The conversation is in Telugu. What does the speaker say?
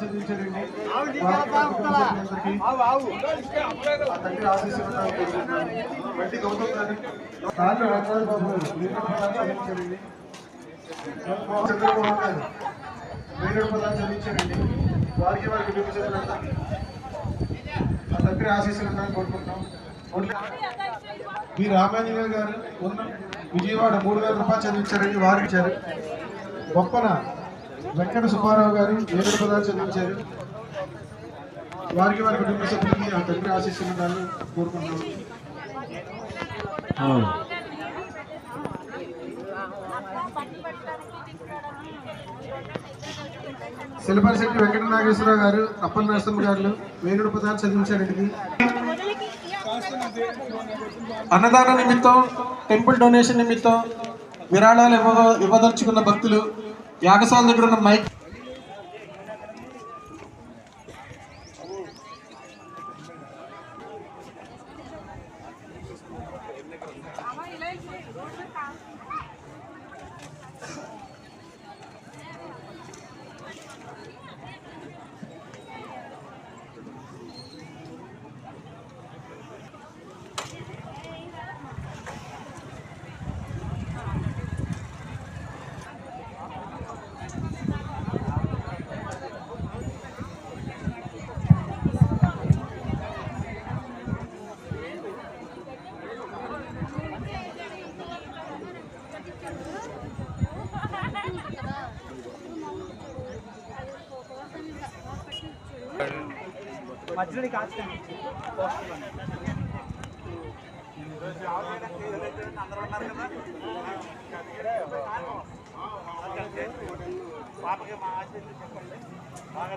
చదివించారండి. ఆ తండ్రి గౌతమ్ గారు చంద్రబాబు పదాలు వారికి వారికి ఆ తండ్రి ఆశీస్సులు ఉండాలని కోరుకుంటున్నాం. రామాంజనేయ గారు ఉన్న విజయవాడ మూడు వేల రూపాయలు చదివించారండి వారికి ఇచ్చారు. గొప్పన వెంకట సుబ్బారావు గారు ఏడు పదాలు చదివించారు. వారికి వారి కుటుంబ సభ్యులకి ఆ తండ్రి ఆశీస్సులు ఉండాలని కోరుకుంటున్నాం శిల్పరి శెట్టి వెంకట నాగేశ్వరరావు గారు అప్పల నరసింహ గారు వేణుడు పదాలు చదివించారండి. అన్నదాన నిమిత్తం టెంపుల్ డొనేషన్ నిమిత్తం విరాళాలు ఇవ్వ ఇవ్వదలుచుకున్న భక్తులు యాగశాల దగ్గర ఉన్న మైక్. మధ్యలో కాదు పాపకి మా ఆశీస్సులు చెప్పండి. బాగా